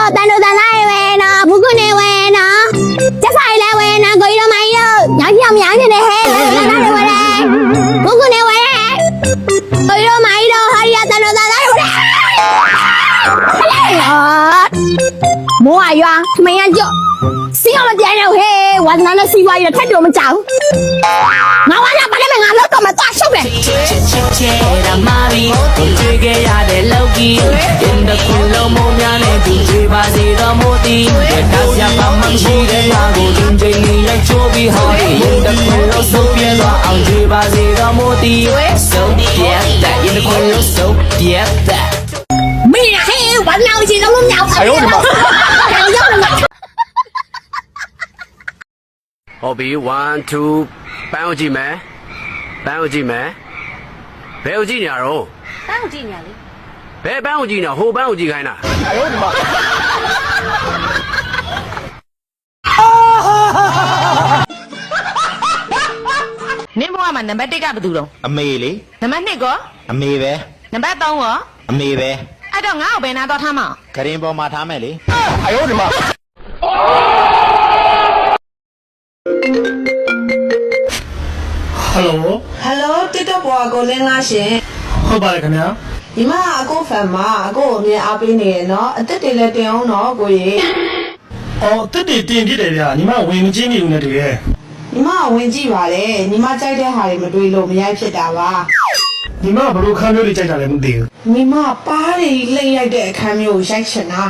နော်ဘူးကနေဝဲနော်ကျက်ဆိုင်လဲဝဲနော်ကိုကြီးတော့မိုင်းရောညောင်ညောင်များနေတယ်ဟဲ့လာလာလာဝဲဘူးကနေဝဲကိုကြီးတော့မိုင်းတော့ဟာရတန်တော့တာလာဝဲမိုးအရွာမင်းရကြောစီအောင်မပြိုင်တော့ဟဲ့ဝါသနာနဲ့စီဝါရထက်တော့မကြောက်ငါဝါလာပါနဲ့ငါလောက်တော့မသွားရှုပ်တယ်ချစ်ချစ်ချစ်ချစ်ရမာဘီကိုတွေ့ခဲ့ရတဲ့လောက်ကီရင်တခုလုံးမများနဲ့သူတွေ့ပါစေ သည်ဒါကြပါမရှိတဲ့ငါကိုလူချိန်လေးလိုက်ချိုးပြီးဟောရင်တစ်ခွင်လုံးဆုံးပြဲသွားအောင်ကြွေပါစေတော့မို့တီဆုံးပြဲတဲ့ရင်တစ်ခွင်လုံးဆုံးပြဲတဲ့မင်းဟဲ့ဝမ်းမြောက်ရှင်လုံးမြောက်အဲ့ဟုတ်မှာရောက်ရောက်လာဟော်ဘီ1 2ပန်းကိုကြည့်မယ်ပန်းကိုကြည့်မယ်ဘယ်ကိုကြည့်ညာရောပန်းကိုကြည့်ညာလေဘယ်ပန်းကိုကြည့်ညာဟိုပန်းကိုကြည့်ခိုင်းတာအဲ့ဟုတ်မှာ နင်းဘဝမှာနံပါတ်1ကဘယ်သူတော့အမေလေနံပါတ်2ကအမေပဲနံပါတ်3ရောအမေပဲအဲ့တော့ငါ့ကိုဘယ်နာတော့ထားမအောင်ဂရင်ပေါ်မှာထားမယ်လေအယိုးဒီမှာဟယ်လိုဟယ်လို TikTok ဘွားကိုလင်းလားရှင်ဟုတ်ပါတယ်ခင်ဗျာ ဒီမှာအကိုဖန်မှာအကိုကိုအမြင်အားပေးနေရနော်အသက်တွေလည်းတင်အောင်နော်ကိုကြီးအော်တက်တည်တင်ပြတယ်ဗျာညီမဝင်မချင်းနေဦးနဲ့တကယ်ညီမကဝင်ကြည့်ပါလေညီမကြိုက်တဲ့ဟာတွေမတွေးလို့မရိုက်ဖြစ်တာပါညီမဘယ်လိုခမ်းမျိုးလေးကြိုက်တာလဲမသိဘူးညီမပါးတွေလိမ့်ရိုက်တဲ့အခန်းမျိုးကိုရိုက်ချင်တာ